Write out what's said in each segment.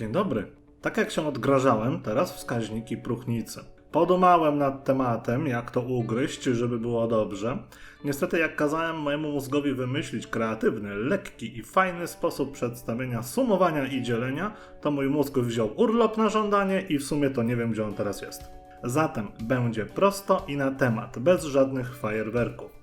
Dzień dobry. Tak jak się odgrażałem, teraz wskaźniki próchnicy. Podumałem nad tematem, jak to ugryźć, żeby było dobrze. Niestety, jak kazałem mojemu mózgowi wymyślić kreatywny, lekki i fajny sposób przedstawienia sumowania i dzielenia, to mój mózg wziął urlop na żądanie i w sumie to nie wiem, gdzie on teraz jest. Zatem będzie prosto i na temat, bez żadnych fajerwerków.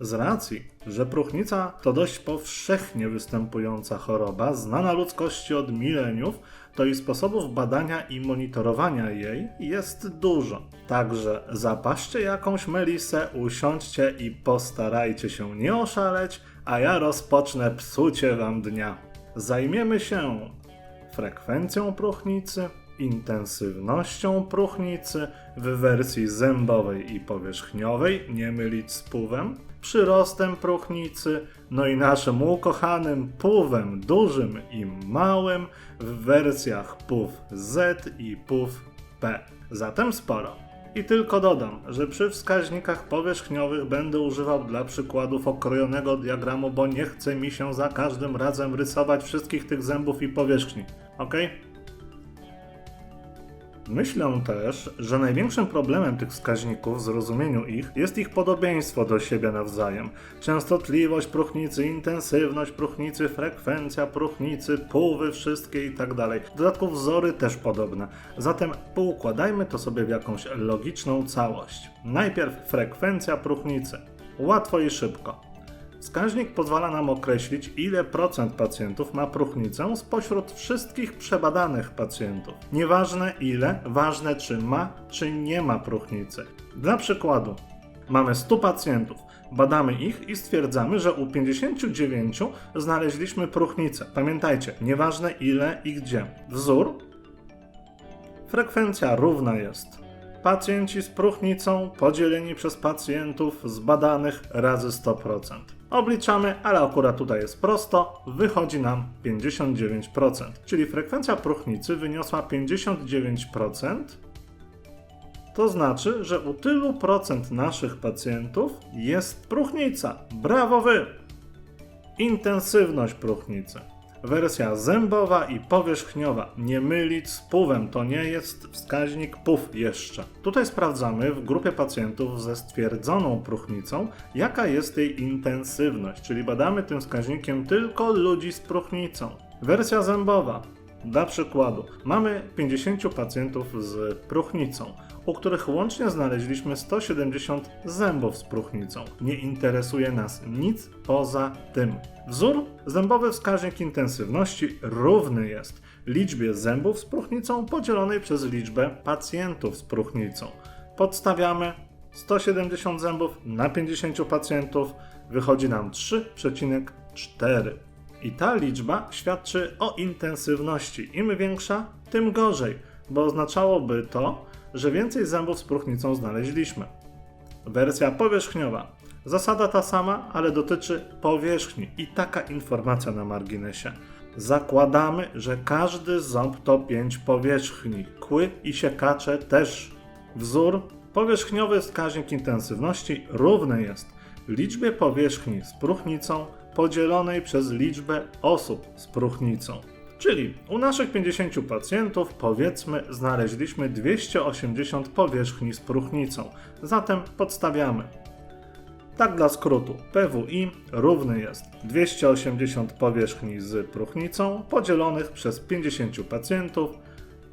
Z racji, że próchnica to dość powszechnie występująca choroba, znana ludzkości od mileniów, to i sposobów badania i monitorowania jej jest dużo. Także zapaście jakąś melisę, usiądźcie i postarajcie się nie oszaleć, a ja rozpocznę psucie wam dnia. Zajmiemy się frekwencją próchnicy, intensywnością próchnicy w wersji zębowej i powierzchniowej, nie mylić z puwem, przyrostem próchnicy, no i naszym ukochanym puwem dużym i małym w wersjach puw Z i puw P. Zatem sporo. I tylko dodam, że przy wskaźnikach powierzchniowych będę używał dla przykładów okrojonego diagramu, bo nie chce mi się za każdym razem rysować wszystkich tych zębów i powierzchni. Ok? Myślę też, że największym problemem tych wskaźników w zrozumieniu ich jest ich podobieństwo do siebie nawzajem. Częstotliwość próchnicy, intensywność próchnicy, frekwencja próchnicy, póły wszystkie i tak. W dodatku wzory też podobne. Zatem poukładajmy to sobie w jakąś logiczną całość. Najpierw frekwencja próchnicy. Łatwo i szybko. Wskaźnik pozwala nam określić, ile procent pacjentów ma próchnicę spośród wszystkich przebadanych pacjentów. Nieważne ile, ważne czy ma, czy nie ma próchnicy. Dla przykładu, mamy 100 pacjentów, badamy ich i stwierdzamy, że u 59 znaleźliśmy próchnicę. Pamiętajcie, nieważne ile i gdzie. Wzór Frekwencja równa jest pacjenci z próchnicą podzieleni przez pacjentów zbadanych razy 100%. Obliczamy, ale akurat tutaj jest prosto, wychodzi nam 59%, czyli frekwencja próchnicy wyniosła 59%. To znaczy, że u tylu procent naszych pacjentów jest próchnica. Brawo wy! Intensywność próchnicy. Wersja zębowa i powierzchniowa. Nie mylić z puwem, to nie jest wskaźnik PUW jeszcze. Tutaj sprawdzamy w grupie pacjentów ze stwierdzoną próchnicą, jaka jest jej intensywność, czyli badamy tym wskaźnikiem tylko ludzi z próchnicą. Wersja zębowa. Dla przykładu, mamy 50 pacjentów z próchnicą, u których łącznie znaleźliśmy 170 zębów z próchnicą. Nie interesuje nas nic poza tym. Wzór zębowy wskaźnik intensywności równy jest liczbie zębów z próchnicą podzielonej przez liczbę pacjentów z próchnicą. Podstawiamy 170 zębów na 50 pacjentów, wychodzi nam 3,4. I ta liczba świadczy o intensywności. Im większa, tym gorzej, bo oznaczałoby to, że więcej zębów z próchnicą znaleźliśmy. Wersja powierzchniowa. Zasada ta sama, ale dotyczy powierzchni i taka informacja na marginesie. Zakładamy, że każdy ząb to 5 powierzchni, kły i siekacze też. Wzór powierzchniowy wskaźnik intensywności równy jest liczbie powierzchni z próchnicą podzielonej przez liczbę osób z próchnicą. Czyli u naszych 50 pacjentów, powiedzmy, znaleźliśmy 280 powierzchni z próchnicą. Zatem podstawiamy. Tak dla skrótu, PWI równy jest 280 powierzchni z próchnicą podzielonych przez 50 pacjentów.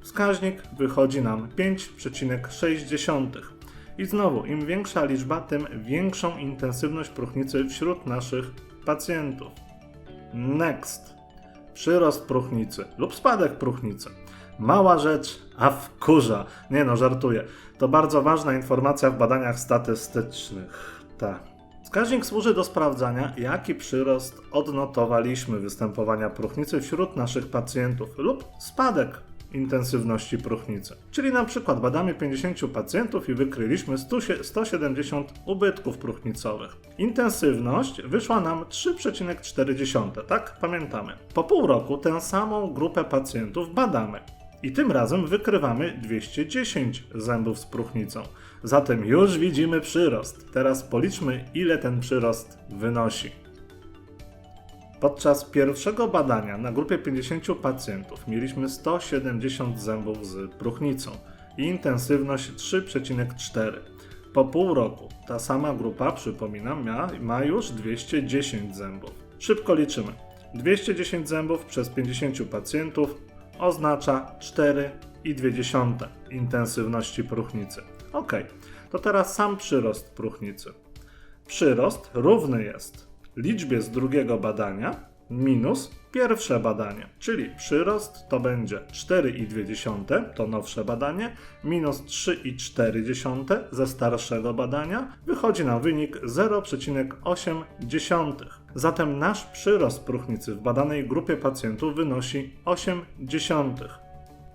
Wskaźnik wychodzi nam 5,6. I znowu, im większa liczba, tym większą intensywność próchnicy wśród naszych pacjentów. Next. Przyrost próchnicy lub spadek próchnicy. Mała rzecz, a wkurza. Nie no, żartuję. To bardzo ważna informacja w badaniach statystycznych. Tak. Wskaźnik służy do sprawdzania, jaki przyrost odnotowaliśmy występowania próchnicy wśród naszych pacjentów lub spadek intensywności próchnicy. Czyli na przykład badamy 50 pacjentów i wykryliśmy 100 170 ubytków próchnicowych. Intensywność wyszła nam 3,4, tak? Pamiętamy. Po pół roku tę samą grupę pacjentów badamy. I tym razem wykrywamy 210 zębów z próchnicą. Zatem już widzimy przyrost. Teraz policzmy, ile ten przyrost wynosi. Podczas pierwszego badania na grupie 50 pacjentów mieliśmy 170 zębów z próchnicą i intensywność 3,4. Po pół roku ta sama grupa, przypominam, ma, już 210 zębów. Szybko liczymy. 210 zębów przez 50 pacjentów oznacza 4,2 intensywności próchnicy. Ok, to teraz sam przyrost próchnicy. Przyrost równy jest liczbie z drugiego badania minus pierwsze badanie, czyli przyrost to będzie 4,2 to nowsze badanie minus 3,4 ze starszego badania wychodzi nam wynik 0,8. Zatem nasz przyrost próchnicy w badanej grupie pacjentów wynosi 8 dziesiątych.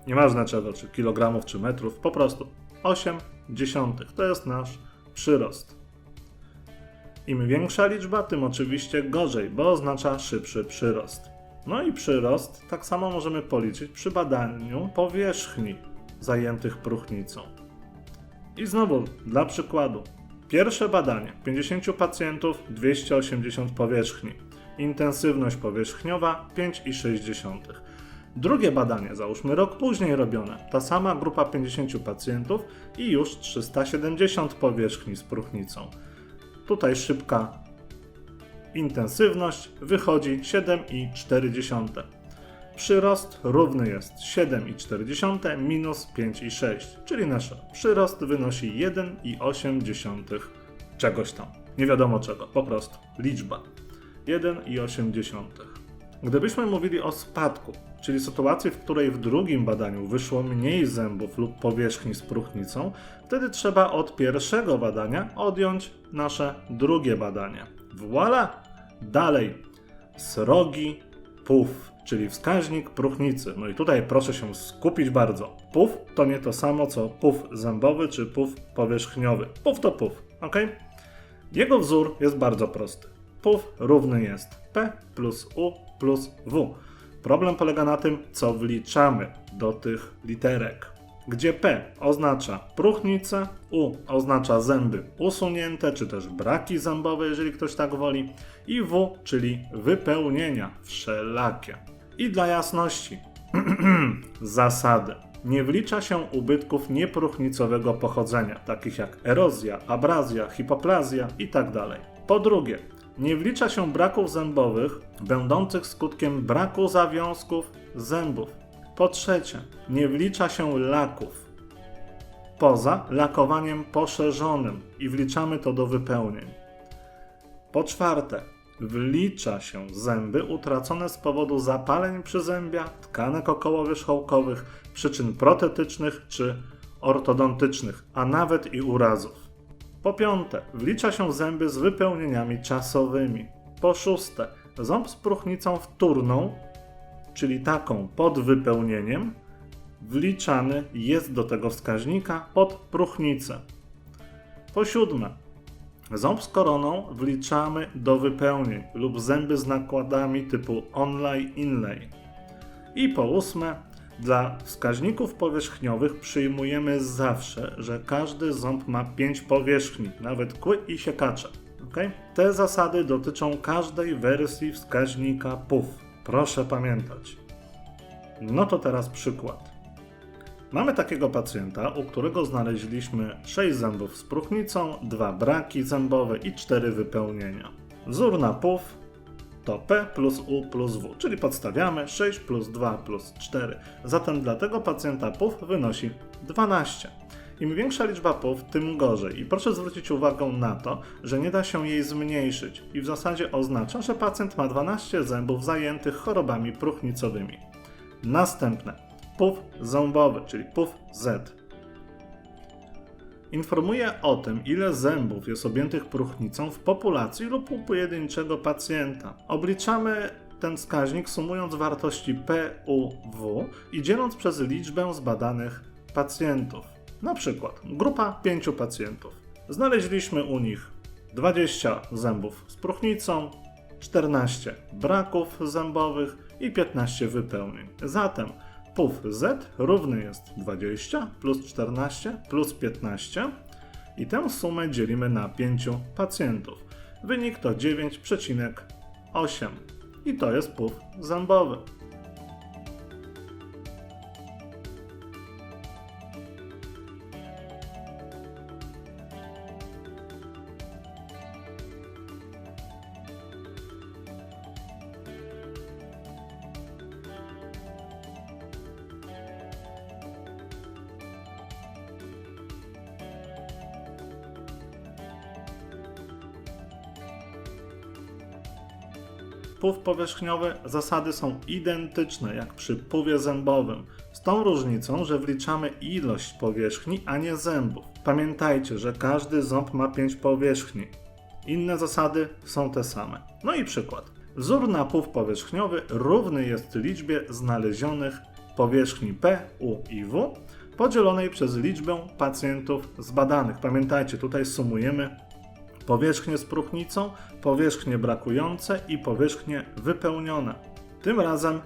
Nieważne czego, czy kilogramów, czy metrów, po prostu 8 dziesiątych. To jest nasz przyrost. Im większa liczba, tym oczywiście gorzej, bo oznacza szybszy przyrost. No i przyrost tak samo możemy policzyć przy badaniu powierzchni zajętych próchnicą. I znowu, dla przykładu, pierwsze badanie 50 pacjentów, 280 powierzchni, intensywność powierzchniowa 5,6. Drugie badanie, załóżmy rok później robione, ta sama grupa 50 pacjentów i już 370 powierzchni z próchnicą. Tutaj szybka intensywność wychodzi 7,4. Przyrost równy jest 7,4 minus 5,6, czyli nasz przyrost wynosi 1,8 czegoś tam. Nie wiadomo czego, po prostu liczba. 1,8. Gdybyśmy mówili o spadku, czyli sytuacji, w której w drugim badaniu wyszło mniej zębów lub powierzchni z próchnicą, wtedy trzeba od pierwszego badania odjąć nasze drugie badanie. Voila! Dalej. Srogi puf, czyli wskaźnik próchnicy. No i tutaj proszę się skupić bardzo. Puf to nie to samo co puf zębowy czy puf powierzchniowy. Puf to puf, ok? Jego wzór jest bardzo prosty. Puf równy jest P plus U plus W. Problem polega na tym, co wliczamy do tych literek. Gdzie P oznacza próchnicę, U oznacza zęby usunięte, czy też braki zębowe, jeżeli ktoś tak woli, i W, czyli wypełnienia wszelakie. I dla jasności, zasady. Nie wlicza się ubytków niepróchnicowego pochodzenia, takich jak erozja, abrazja, hipoplazja itd. Po drugie, nie wlicza się braków zębowych będących skutkiem braku zawiązków zębów. Po trzecie, nie wlicza się laków poza lakowaniem poszerzonym i wliczamy to do wypełnień. Po czwarte, wlicza się zęby utracone z powodu zapaleń przyzębia, tkanek okołowierzchołkowych, przyczyn protetycznych czy ortodontycznych, a nawet i urazów. Po piąte, wlicza się zęby z wypełnieniami czasowymi. Po szóste, ząb z próchnicą wtórną, czyli taką pod wypełnieniem, wliczany jest do tego wskaźnika pod próchnicę. Po siódme, ząb z koroną wliczamy do wypełnień lub zęby z nakładami typu onlay inlay. I po ósme, dla wskaźników powierzchniowych przyjmujemy zawsze, że każdy ząb ma 5 powierzchni, nawet kły i siekacze. Okay? Te zasady dotyczą każdej wersji wskaźnika PUF. Proszę pamiętać. No to teraz przykład. Mamy takiego pacjenta, u którego znaleźliśmy 6 zębów z próchnicą, 2 braki zębowe i 4 wypełnienia. Wzór na PUF to P plus U plus W, czyli podstawiamy 6 plus 2 plus 4. Zatem dla tego pacjenta PUF wynosi 12. Im większa liczba PUF, tym gorzej. I proszę zwrócić uwagę na to, że nie da się jej zmniejszyć i w zasadzie oznacza, że pacjent ma 12 zębów zajętych chorobami próchnicowymi. Następne. PUF zębowy, czyli PUF Z. Informuje o tym, ile zębów jest objętych próchnicą w populacji lub u pojedynczego pacjenta. Obliczamy ten wskaźnik sumując wartości P, U, W i dzieląc przez liczbę zbadanych pacjentów. Na przykład grupa 5 pacjentów. Znaleźliśmy u nich 20 zębów z próchnicą, 14 braków zębowych i 15 wypełnień. Zatem PUF Z równy jest 20 plus 14 plus 15 i tę sumę dzielimy na 5 pacjentów. Wynik to 9,8. i to jest puf zębowy. Pów powierzchniowy zasady są identyczne jak przy puwie zębowym, z tą różnicą, że wliczamy ilość powierzchni, a nie zębów. Pamiętajcie, że każdy ząb ma 5 powierzchni. Inne zasady są te same. No i przykład. Wzór na pów powierzchniowy równy jest liczbie znalezionych powierzchni P, U i W podzielonej przez liczbę pacjentów zbadanych. Pamiętajcie, tutaj sumujemy powierzchnie z próchnicą, powierzchnie brakujące i powierzchnie wypełnione. Tym razem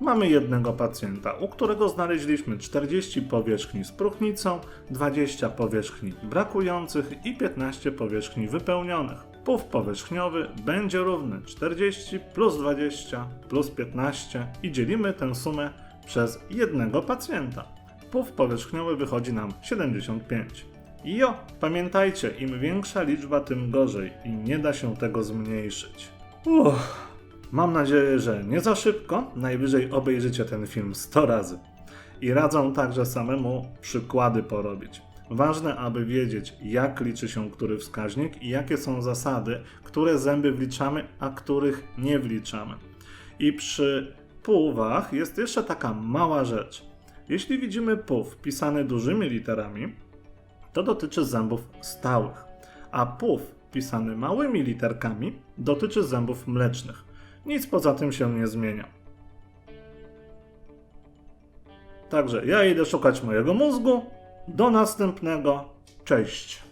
mamy jednego pacjenta, u którego znaleźliśmy 40 powierzchni z próchnicą, 20 powierzchni brakujących i 15 powierzchni wypełnionych. Pów powierzchniowy będzie równy 40 plus 20 plus 15 i dzielimy tę sumę przez jednego pacjenta. Pów powierzchniowy wychodzi nam 75. I jo, pamiętajcie, im większa liczba, tym gorzej i nie da się tego zmniejszyć. Uff, mam nadzieję, że nie za szybko, najwyżej obejrzycie ten film 100 razy. I radzą także samemu przykłady porobić. Ważne, aby wiedzieć, jak liczy się który wskaźnik i jakie są zasady, które zęby wliczamy, a których nie wliczamy. I przy półwach jest jeszcze taka mała rzecz. Jeśli widzimy pów pisany dużymi literami, to dotyczy zębów stałych, a puf pisany małymi literkami dotyczy zębów mlecznych. Nic poza tym się nie zmienia. Także ja idę szukać mojego mózgu. Do następnego. Cześć.